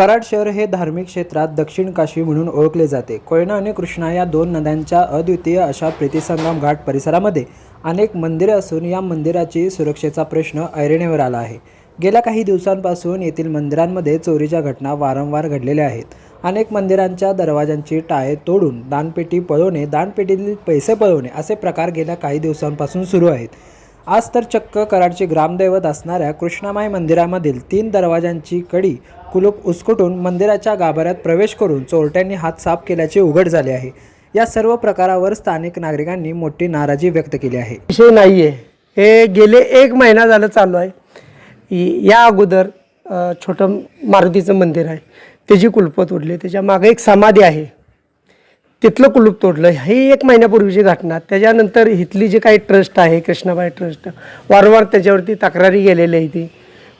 कराड शहर हे धार्मिक क्षेत्रात दक्षिण काशी म्हणून ओळखले जाते. कोयना आणि कृष्णा या दोन नद्यांच्या अद्वितीय अशा प्रीतिसंगम घाट परिसरामध्ये अनेक मंदिरे असून या मंदिराची सुरक्षेचा प्रश्न ऐरणीवर आला आहे. गेल्या काही दिवसांपासून येथील मंदिरांमध्ये चोरीच्या घटना वारंवार घडलेल्या आहेत. अनेक मंदिरांच्या दरवाजांची टाळे तोडून दानपेटी पळवणे दानपेटीतील पैसे पळवणे असे प्रकार गेल्या काही दिवसांपासून सुरू आहेत. आज तर चक्क कराडचे ग्रामदैवत असणाऱ्या कृष्णामाई मंदिरामधील तीन दरवाजांची कडी कुलूप उचकटून मंदिराच्या गाभाऱ्यात प्रवेश करून चोरट्यांनी हात साफ केल्याचे उघड झाले आहे. या सर्व प्रकारावर स्थानिक नागरिकांनी मोठी नाराजी व्यक्त केली आहे. विषय नाही आहे हे गेले एक महिना झालं चालू आहे. या अगोदर छोटं मारुतीचं मंदिर आहे. त्याची कुलपं तोडली. त्याच्यामागे एक समाधी आहे. तिथलं कुलूप तोडलं. ही एक महिन्यापूर्वीची घटना. त्याच्यानंतर इथली जी काही ट्रस्ट आहे कृष्णाबाई ट्रस्ट वारंवार त्याच्यावरती तक्रारी गेलेली आहे ती.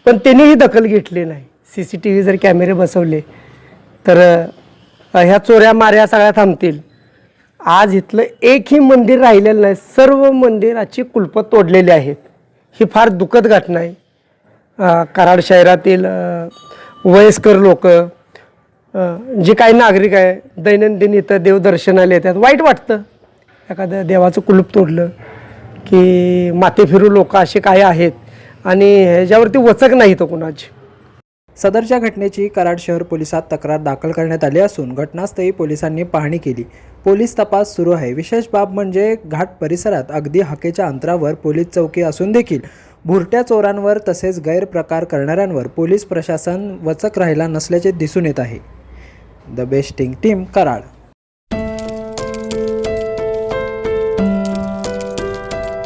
पण त्यांनी ही दखल घेतली नाही. सी सी टी व्ही जर कॅमेरे बसवले तर ह्या चोऱ्या माऱ्या सगळ्या थांबतील. आज इथलं एकही मंदिर राहिलेलं नाही. सर्व मंदिराची कुलपं तोडलेली आहेत. ही फार दुःखद घटना आहे. कराड शहरातील वयस्कर लोकं जे काही नागरिक आहे दैनंदिन इथं देवदर्शनाला येतात. वाईट वाटतं. एखाद्या देवाचं कुलूप तोडलं की माते फिरू लोक असे काय आहेत आणि ह्याच्यावरती वचक नाही तो कुणाची. सदरच्या घटनेची कराड शहर पोलिसात तक्रार दाखल करण्यात आली असून घटनास्थळी पोलिसांनी पाहणी केली. पोलीस तपास सुरू आहे. विशेष बाब म्हणजे घाट परिसरात अगदी हाकेच्या अंतरावर पोलीस चौकी असून देखील भुरट्या चोरांवर तसेच गैरप्रकार करणाऱ्यांवर पोलीस प्रशासन वचक राहिला नसल्याचे दिसून येत आहे. The બેસ્ટિંગ team કરાળ